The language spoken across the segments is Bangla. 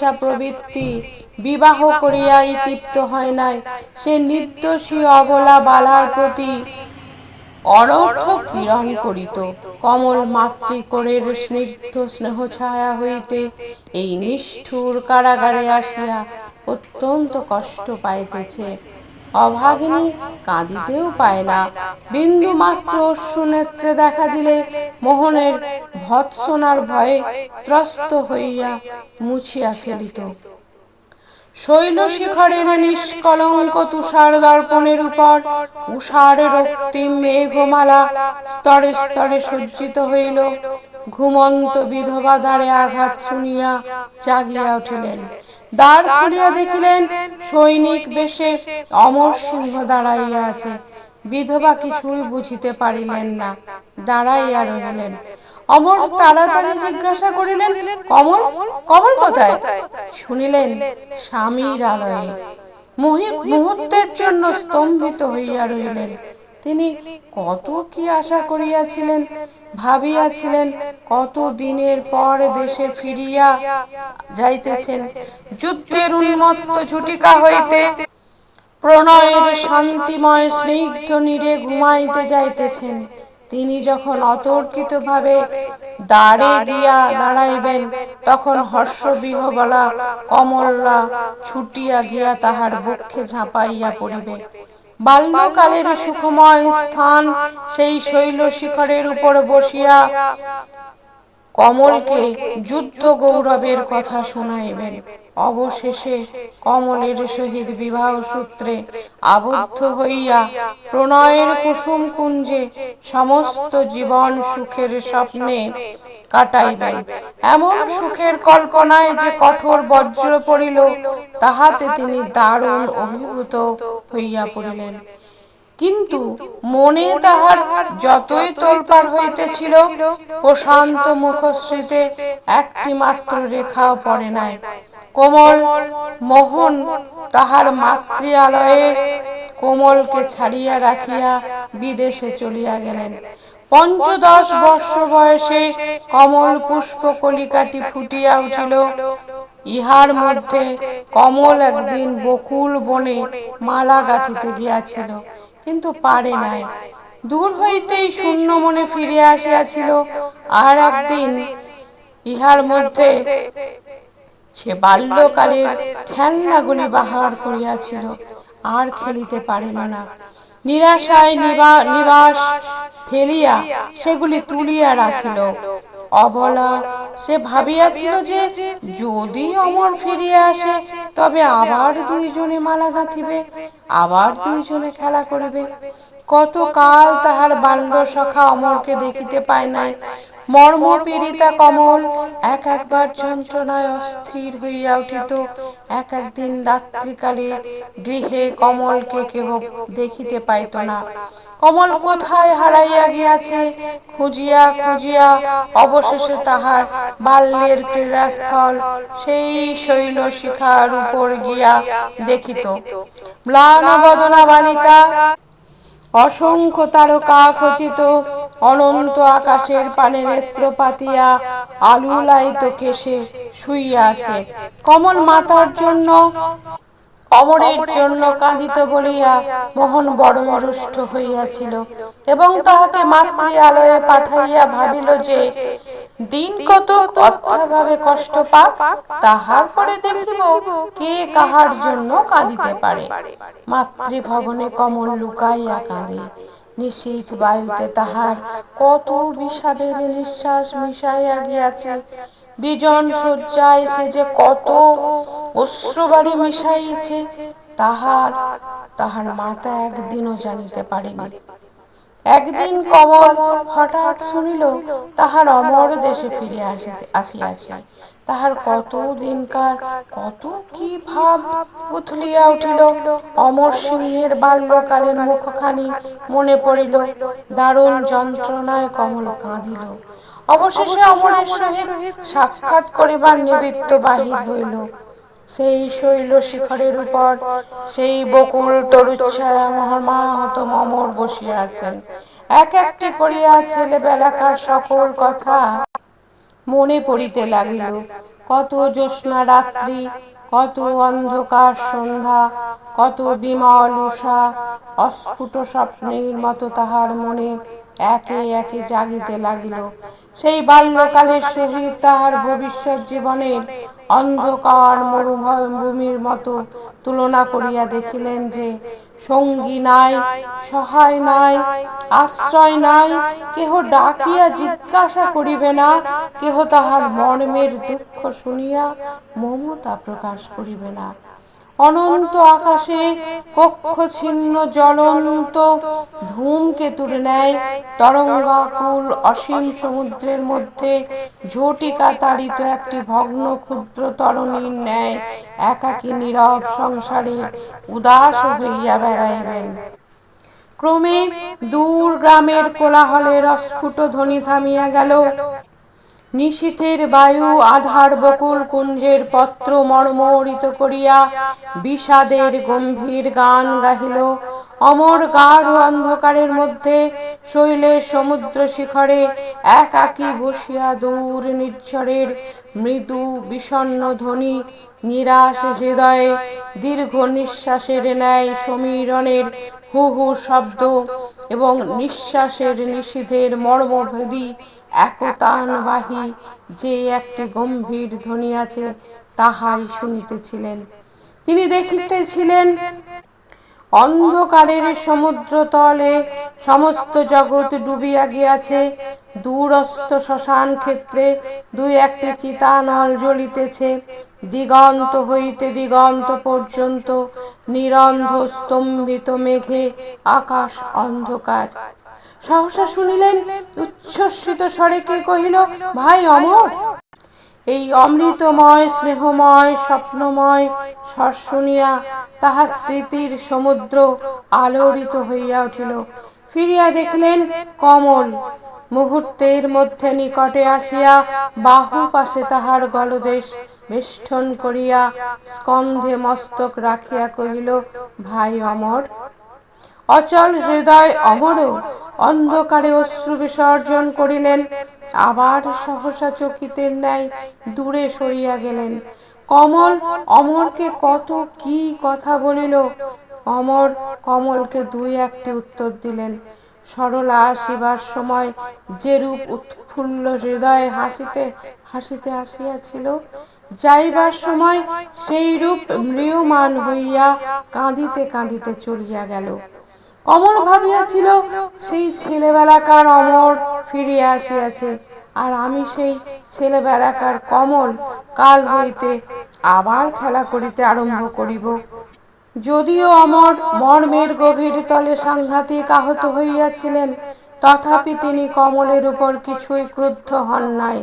হিংসা প্রবৃত্তি বিবাহ করিয়া তৃপ্ত হয় নাই। সে নির্দোষী অবলা বালার প্রতি অনর্থক পীড়ন করিত। কমল মাতৃকোণের স্নিগ্ধ স্নেহ ছায়া হইতে এই নিষ্ঠুর কারাগারে আসিয়া অত্যন্ত কষ্ট পাইতেছে। অভাগিনী কাঁদিতেও পায় না। বিন্দু মাত্র অশ্রুনেত্রে দেখা দিলে মোহনের ভৎসনার ভয়ে ত্রস্ত হইয়া মুছিয়া ফেলিত। শৈল শিখরের নিষ্কলঙ্ক তুষার দর্পণের উপর উষার রক্তিম মেঘমালা স্তরে স্তরে সজ্জিত হইল। ঘুমন্ত বিধবা দ্বারে আঘাত শুনিয়া জাগিয়া উঠিলেন। দ্বার খুলিয়া দেখিলেন সৈনিক বেশে অমর সিংহ দাঁড়াইয়া আছে। বিধবা কিছুই বুঝিতে পারিলেন না, দাঁড়াইয়া রহিলেন। অমর তাড়াতাড়ি জিজ্ঞাসা করিলেন কমল কমল কোথায়? শুনিলেন স্বামীর আলয়ে। মোহিত মুহূর্তের জন্য স্তম্ভিত হইয়া রইলেন তিনি কত কি আশা করিয়াছিলেন ভাবিয়াছিলেন কত দিনের পর দেশে ফিরিয়া যাইতেছেন। যুদ্ধের উন্মত্ত ঝুটিকা হইতে প্রণয়ের শান্তিময় স্নিগ্ধ নীরে ঘুমাইতে যাইতেছেন। তিনি যখন অতর্কিতভাবে দাঁড়ে দিয়া দাঁড়াইবেন, তখন বলা কমলা ছুটিয়া গিয়া তাহার বক্ষে ঝাঁপাইয়া পড়িবে। বাল্যকালের সুখময় স্থান সেই শৈল শিখরের উপর বসিয়া কমলকে যুদ্ধ গৌরবের কথা শুনাইবেন। অবশেষে কমলের সহিত বিবাহ সূত্রে আবদ্ধ হইয়া প্রণয়ের কুসুম কুঞ্জে সমস্ত জীবন সুখের স্বপ্নে কাটাইবেন। এমন সুখের কল্পনায় যে কঠোর বজ্র পড়িল, তাহাতে তিনি দারুণ অভিভূত হইয়া পড়িলেন। কিন্তু মনে তাহার যতই তোলপার হইতেছিল, প্রশান্ত মুখশ্রীতে একটি মাত্র রেখাও পড়ে নাই। কোমল মোহন তাহার মাতৃয়ালয়ে কোমলকে ছাড়িয়া রাখিয়া বিদেশে চলিয়া গেলেন। পঞ্চদশ বর্ষ বয়সে কমল পুষ্প কলিকাটি ফুটিয়া উঠিল। ইহার মধ্যে কমল একদিন বকুল বনে মালা গাঁথিতে গিয়াছিল। কিন্তু পারে নাই। দূর হইতেই শূন্য মনে ফিরে আসিয়াছিল। আর একদিন ইহার মধ্যে সে বাল্যকালের খেলনাগুলি বাহার করিয়াছিল, আর খেলিতে পারিল না। নিরাশায় নিবাস ফেলিয়া সেগুলি তুলিয়া রাখিল। অবলা সে ভাবিয়াছিল যে যদি অমর ফিরিয়া আসে, তবে আবার দুইজনে মালা গাঁথিবে, আবার দুইজনে খেলা করিবে। কত কাল তাহার বাল্য সখা অমরকে দেখিতে পায় নাই। মর্ম পীড়িতা কমল এক একবার যন্ত্রণায় অস্থির হইয়া উঠিত। এক একদিন রাত্রিকালে গৃহে কমলকে কেহ দেখিতে পাইত না। কমল কোথায় হারাইয়া গিয়াছে? খুঁজিয়া খুঁজিয়া অবশেষে তাহার বাল্যের ক্রীড়াস্থল, সেই শৈল শিখার উপর গিয়া দেখিত। ম্লানা বদনা বালিকা অসংখ্য তারকা খচিত, অনন্ত আকাশের পানে নেত্র পাতিয়া আলুলাইত কেশে শুইয়া আছে কমল মাতার জন্য অমরের জন্য কাঁদিত বলিয়া মোহন বড়ই রুষ্ট হইয়াছিল এবং তাহাকে মাতৃ আলয়ে পাঠাইয়া ভাবিল যে, দিন কত অর্থাভাবে কষ্ট পাক, তাহার পরে দেখিব কে কাহার জন্য কাঁদিতে পারে। মাতৃভবনে কমল লুকাইয়া কাঁদে। নিশীত বায়ুতে তাহার কত বিষাদের নিঃশ্বাস মিশাইয়া গিয়াছে। বিজন শয্যায় সে যে কত অশ্রুবাড়ি মিশাইছে, তাহার তাহার মাতা একদিনও জানিতে পারেনি। একদিন কমল হঠাৎ শুনিল, তাহার অমর দেশে ফিরে আসিয়াছে। তাহার কত দিনকার, কত কি ভাব উথলিয়া উঠিল। অমর সিংহের বাল্যকালের মুখখানি মনে পড়িল। দারুণ যন্ত্রণায় কমল কাঁদিল। অবশেষে অমরের সহিত সাক্ষাৎ করিবার নিবৃত্ত বাহির হইল। সেই শৈল শিখরের উপর সেই বকুল তরুচ্ছায়া মহামাহত মমর বসিয়া আছেন। এক একটি করিয়া ছেলেবেলাকার সকল কথা মনে পড়িতে লাগিল। কত জ্যোৎস্না রাত্রি কত অন্ধকার সন্ধ্যা কত বিমল উষা অস্ফুট স্বপ্নের মতো তাহার মনে একে একে জাগিতে লাগিল। সেই বাল্যকালের সহিত তাহার ভবিষ্যৎ জীবনের অন্ধকার মরুভূমির মতো তুলনা করিয়া দেখিলেন যে সঙ্গী নাই, সহায় নাই, আশ্রয় নাই, কেহ ডাকিয়া জিজ্ঞাসা করিবে না, কেহ তাহার মর্মের দুঃখ শুনিয়া মমতা প্রকাশ করিবে না। অনন্ত আকাশে কক্ষ ছিন্ন জ্বলন্ত ধূমকেতুর ন্যায় তরঙ্গাকুল অসীম সমুদ্রের মধ্যে ঝটিকা তাড়িত একটি ভগ্ন ক্ষুদ্র তরণীর ন্যায় একাকী নীরব সংসারে উদাস হইয়া বেড়াইবেন। ক্রমে দূর গ্রামের কোলাহলের অস্ফুট ধ্বনি থামিয়া গেল। নিশীথের বায়ু আধার বকুল কুঞ্জের পত্র মর্মরিত করিয়া বিষাদের গম্ভীর গান গাহিল। অমর গাঢ় অন্ধকারের মধ্যে শৈলের সমুদ্র শিখরে একাকি বসিয়া দূর নির্ঝরের মৃদু বিষণ্ন ধ্বনি নিরাশ হৃদয়ে দীর্ঘ নিঃশ্বাসের ন্যায় সমীরণের হু হু শব্দ এবং নিঃশ্বাসের নিষিধের মর্মভেদী একতানবাহী যে একটি গম্ভীর ধ্বনি আছে, তাহাই শুনিতেছিলেন। তিনি দেখিতেছিলেন অন্ধকারের সমুদ্র তলে সমস্ত জগৎ ডুবিয়া গিয়াছে। দূরস্থ শ্মশান ক্ষেত্রে দুই একটি চিতানল জ্বলিতেছে। দিগন্ত হইতে দিগন্ত পর্যন্ত নিরন্ধ স্তম্ভিত মেঘে আকাশ অন্ধকার। সহসা শুনিলেন, উচ্ছ্বসিত স্বরে কে কহিল, ভাই অমর এই অমৃতময়, স্নেহময়, স্বপ্নময় স্বর শুনিয়া তাহার স্মৃতির সমুদ্র আলোড়িত হইয়া উঠিল। ফিরিয়া দেখিলেন কমল। মুহূর্তের মধ্যে নিকটে আসিয়া বাহু পাশে তাহার গলদেশ বেষ্টন করিয়া স্কন্ধে মস্তক রাখিয়া কহিল, ভাই অমর, অচল হৃদয় অমর অন্ধকারে অশ্রু বিসর্জন করিলেন, আবার সহসা চকিতের ন্যায় দূরে সরিয়া গেলেন। কমল, অমরকে কত কি কথা বলিল? অমর কমলকে দুই একটি উত্তর দিলেন, সরলা আসিবার সময় যেরূপ উৎফুল্ল হৃদয়ে হাসিতে হাসিতে আসিয়াছিল, যাইবার সময় সেই রূপ ম্রিয়মান হইয়া কাঁদিতে কাঁদিতে চলিয়া গেল। কমল ভাবিয়াছিল, সেই ছেলেবেলাকার অমর ফিরিয়া আসিয়াছে, আর আমি সেই ছেলেবেলাকার কমল কাল হইতে আবার খেলা করিতে আরম্ভ করিব। যদিও অমর মর্মের গভীর তলে সাংঘাতিক আহত হইয়াছিলেন, তথাপি তিনি কমলের উপর কিছুই ক্রুদ্ধ হন নাই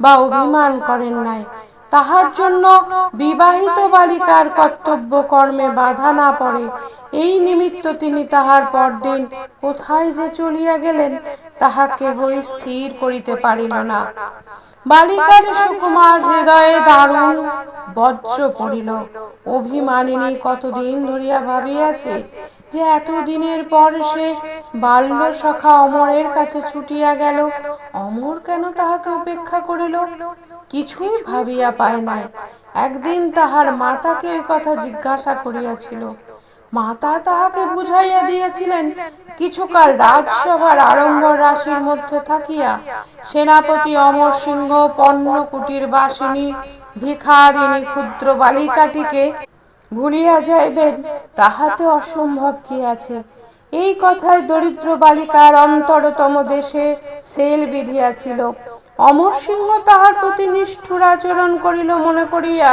বা অভিমান করেন নাই। তাহার জন্য বিবাহিত বালিকার কর্তব্য কর্মে বাধা না পড়ে। এই নিমিত্ত তিনি তাহার পরদিন কোথায় যে চলিয়া গেলেন, তাহা কেহই স্থির করিতে পারিল না। বালিকার সুকুমার হৃদয়ে দারুণ বজ্র পড়িল। অভিমানিনী কতদিন ধরিয়া ভাবিয়াছে যে এতদিনের পর সে বাল্য সখা অমরের কাছে ছুটিয়া গেল। অমর কেন তাহাকে উপেক্ষা করিল? কিছুই ভাবিয়া পায় নাই। একদিন তাহার মাতাকে ওই কথা জিজ্ঞাসা করিয়াছিল। মাতা তাহাকে বুঝাইয়া দিয়েছিলেন, কিছুকাল রাজসভার আড়ম্বর রাশির মধ্যে থাকিয়া সেনাপতি অমর সিংহ পণ্য কুটির বাসিনী, ভিখারিণী ক্ষুদ্র বালিকাটিকে ভুলিয়া যাইবেন, তাহাতে অসম্ভব কি আছে। এই কথায় দরিদ্র বালিকার অন্তরতম দেশে সেল বিধিয়াছিল। অমর সিংহ তাহার প্রতি নিষ্ঠুর আচরণ করিল মনে করিয়া,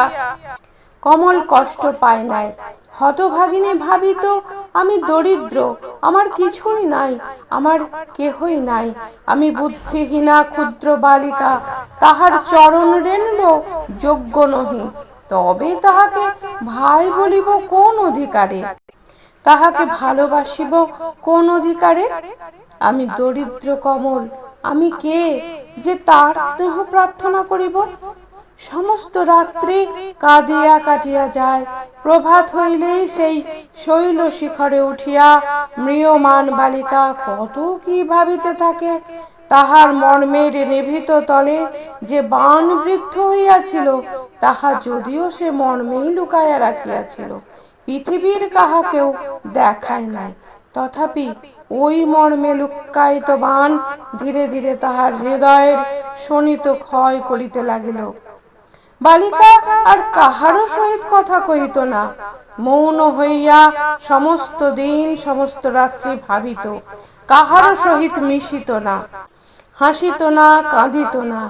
কমল কষ্ট পায় নাই। হতভাগিনী ভাবিত, আমি দরিদ্র। আমার কিছুই নাই, আমার কেহই নাই। আমি বুদ্ধিহীনা ক্ষুদ্র বালিকা। তাহার চরণ রেণল যোগ্য নহি। তবে তাহাকে ভাই বলিব কোন অধিকারে? তাহাকে ভালোবাসিব কোন অধিকারে? আমি দরিদ্র কমল আমি কে যে তার স্নেহ প্রার্থনা করিব? সমস্ত রাত্রি কাঁদিয়া কাটিয়া যায়। প্রভাত হইলেই সেই শৈল শিখরে উঠিয়া মৃয়মান বালিকা কত কি ভাবিতে থাকে? তাহার মর্মের নিভৃত তলে যে বান বৃদ্ধ হইয়াছিল, তাহা যদিও সে মর্মেই লুকাইয়া রাখিয়াছিল। পৃথিবীর কাহাকেও দেখায় নাই। তথাপি ওই মর্মে লুক্কায়িত বান ধীরে ধীরে তাহার হৃদয়ের শোণিত ক্ষয় করিতে লাগিল। বালিকা আর কাহারও সহিত কথা কহিত না। মৌন হইয়া সমস্ত দিন, সমস্ত রাত্রি ভাবিত। কাহারও সহিত মিশিত না। হাসিত না, কাঁদিত না।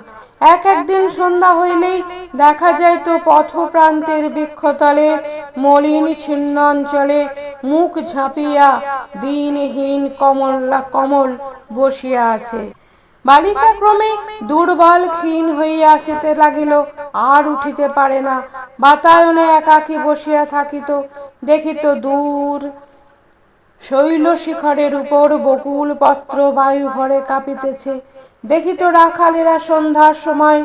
এক একদিন সন্ধ্যা হইলেই দেখা যাইত পথ প্রান্তের বৃক্ষতলে মলিন ছিন্ন অঞ্চলে মুখ ঝাঁপিয়া দিনহীন কমলা কমল বসিয়া আছে। বালিকা ক্রমে দুর্বল ক্ষীণ হইয়া আসিতে লাগিল, আর উঠিতে পারে না। বাতায়নে একাকী বসিয়া থাকিত, দেখিত দূর শৈল শিখরের উপর বকুল পত্র বায়ু ভরে কাঁপিতেছে। দেখিত রাখালেরা সন্ধ্যার সময়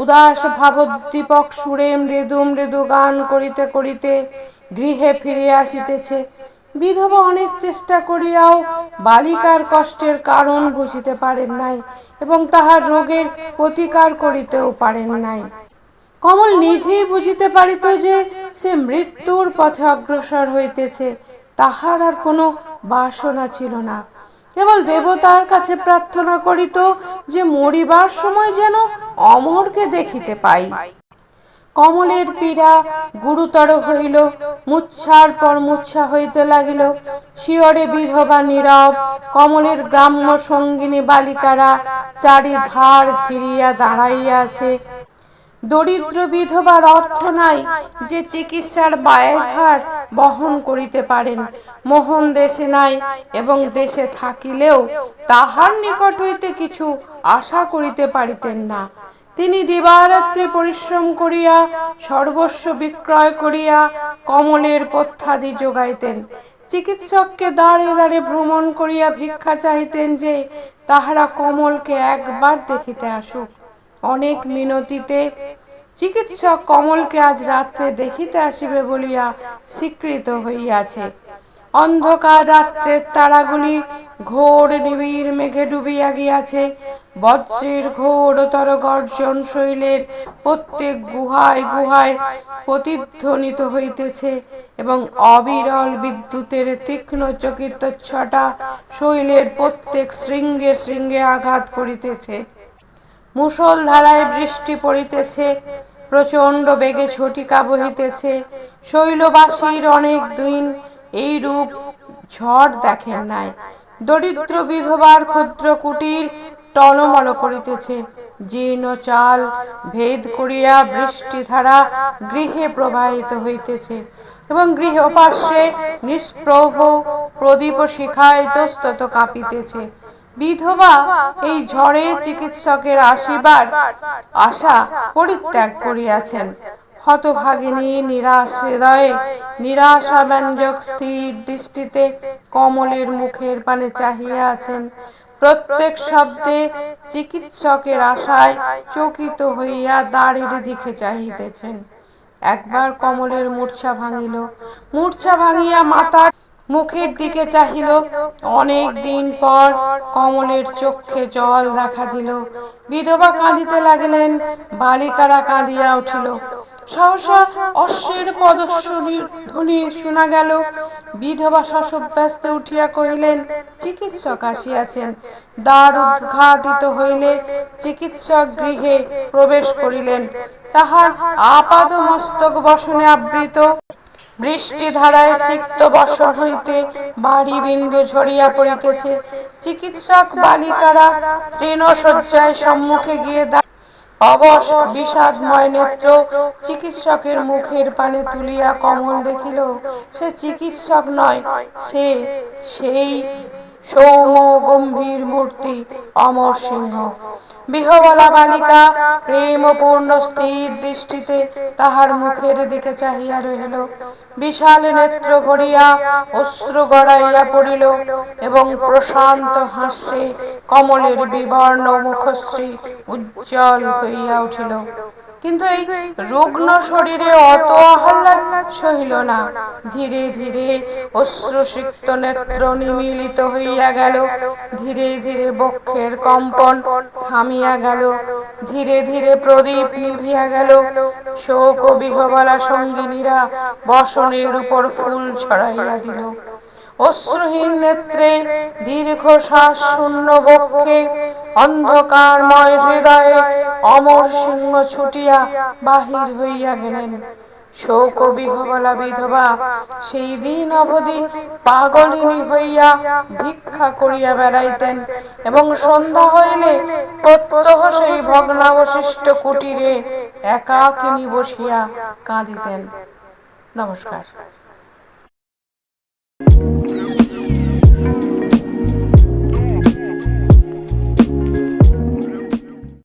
উদাস ভাবোদ্দীপক সুরে মৃদু মৃদু গান করিতে করিতে গৃহে ফিরিয়া আসিতেছে। বিধবা অনেক চেষ্টা করিয়াও বালিকার কষ্টের কারণ বুঝিতে পারেন নাই এবং তাহার রোগের প্রতিকার করিতেও পারেন নাই। কমল নিজেই বুঝিতে পারিত যে সে মৃত্যুর পথে অগ্রসর হইতেছে। তাহার আর কোনো বাসনা ছিল না। কেবল দেবতার কাছে প্রার্থনা করিত যে মরিবার সময় যেন অমরকে দেখিতে পাই। কমলের পীড়া গুরুতর হইল, মুচ্ছার পর মুচ্ছা হইতে লাগিল। শিয়রে বিধবা নীরব, কমলের গ্রাম্য সঙ্গিনী বালিকারা চারিধার ঘিরিয়া দাঁড়াইয়া আছে। দরিদ্র বিধবার অর্থ নাই যে চিকিৎসার ব্যয়ভার বহন করিতে পারেন। মোহন দেশে নাই এবং দেশে থাকিলেও তাহার নিকট হইতে কিছু আশা করিতে পারিতেন না। তিনি দিবারাত্রি পরিশ্রম করিয়া, সর্বস্ব বিক্রয় করিয়া কমলের পথ্যাদি যোগাইতেন। চিকিৎসককে দাঁড়ে দাঁড়ে ভ্রমণ করিয়া ভিক্ষা চাহিতেন যে তাহারা কমলকে একবার দেখিতে আসুক। অনেক মিনতিতে, চিকিৎসক কমলকে আজ রাত্রে দেখিতে আসিবে বলিয়া স্বীকৃত হইয়াছে। অন্ধকার রাত্রের তারাগুলি ঘোর নিবিড় মেঘে ডুবিয়া গিয়াছে। বজ্রের ঘোরতর গর্জন শৈলের প্রত্যেক গুহায় গুহায় প্রতিধ্বনিত হইতেছে এবং অবিরল বিদ্যুতের তীক্ষ্ণ চকিত ছটা শৈলের প্রত্যেক শৃঙ্গে শৃঙ্গে আঘাত করিতেছে। মুসল ধারায় বৃষ্টি পড়িতেছে, প্রচণ্ড বেগে ছটিকা বহিতেছে। শৈলবাসীর অনেক দিন এই রূপ ঝড় দেখেন নাই। দরিদ্র বিধবার ক্ষুদ্র কুটির টলমল করিতেছে। জীর্ণ চাল ভেদ করিয়া বৃষ্টি ধারা গৃহে প্রবাহিত হইতেছে এবং গৃহপার্শ্বে নিষ্প্রভ প্রদীপ শিখায় তস্তত কাঁপিতেছে। বিধবা, এই ঝড়ে চিকিৎসকের আশীর্বাদ, আশা পরিত্যাগ করিয়াছেন। হতভাগিনী নিরাশ হৃদয়ে নিরাশা ব্যঞ্জক স্থির দৃষ্টিতে কমলের মুখের পানে চাহিয়া আছেন। প্রত্যেক শব্দে চিকিৎসকের আশায় চকিত হইয়া দাঁড়ের দিকে চাহিতেছেন। একবার কমলের মূর্ছা ভাঙিল। মূর্ছা ভাঙিয়া মাতার মুখের দিকে চাহিল। অনেক দিন পর কমলের চক্ষে জল দেখা দিল। বিধবা কাঁদিতে লাগিলেন, বালিকারা কাঁদিয়া উঠিল। সহসা অশ্বের পদস্বরীর ধ্বনি শোনা গেল। বিধবা শশব্যস্ত উঠিয়া কহিলেন, চিকিৎসক আসিয়াছেন। দ্বার উদ্ঘাটিত হইলে চিকিৎসক গৃহে প্রবেশ করিলেন। তাহার আপাদ মস্তক বসনে আবৃত বৃষ্টি ধারায় সিক্ত বসন হইতে বাড়ি বিন্দু ঝরিয়া পড়িতেছে। চিকিৎসক বালিকারা তৃণশয্যায় সম্মুখে গিয়ে অবশ বিষাদময় নেত্র চিকিৎসকের মুখের পানে তুলিয়া কমল দেখিল, সে চিকিৎসক নয়, সে সেই সৌম গম্ভীর মূর্তি, অমর সিংহ। বিহবলা বালিকা প্রেমপূর্ণ স্থির দৃষ্টিতে তাহার মুখের দিকে চাহিয়া রহিল। বিশাল নেত্র ভরিয়া অশ্রু গড়াইয়া পড়িল এবং প্রশান্ত হাস্যে কমলের বিবর্ণ মুখশ্রী উজ্জ্বল হইয়া উঠিল। কিন্তু এই রুগ্ন শরীরে অত আহ্লাদ সহিল না। ধীরে ধীরে অশ্রুসিক্ত নেত্র নিমিলিত হইয়া গেল। ধীরে ধীরে বক্ষের কম্পন থামিয়া গেল। ধীরে ধীরে প্রদীপ নিভিয়া গেল। শোক ও বিহবালা সঙ্গিনীরা বসনের উপর ফুল ছড়াইয়া দিল। অশ্রুহীন নেত্রে দীর্ঘ শ্বাস শূন্য বক্ষে অন্ধকারময় হৃদয়ে অমর সিংহ ছুটিয়া বাহির হইয়া গেলেন। শোক বিহবলা বিধবা সেই দিন অবধি পাগলিনী হইয়া ভিক্ষা করিয়া বেড়াইতেন এবং সন্ধ্যা হইলে প্রত্যহ সেই ভগ্নাবশিষ্ট কুটিরে একাকিনী বসিয়া কাঁদিতেন। নমস্কার।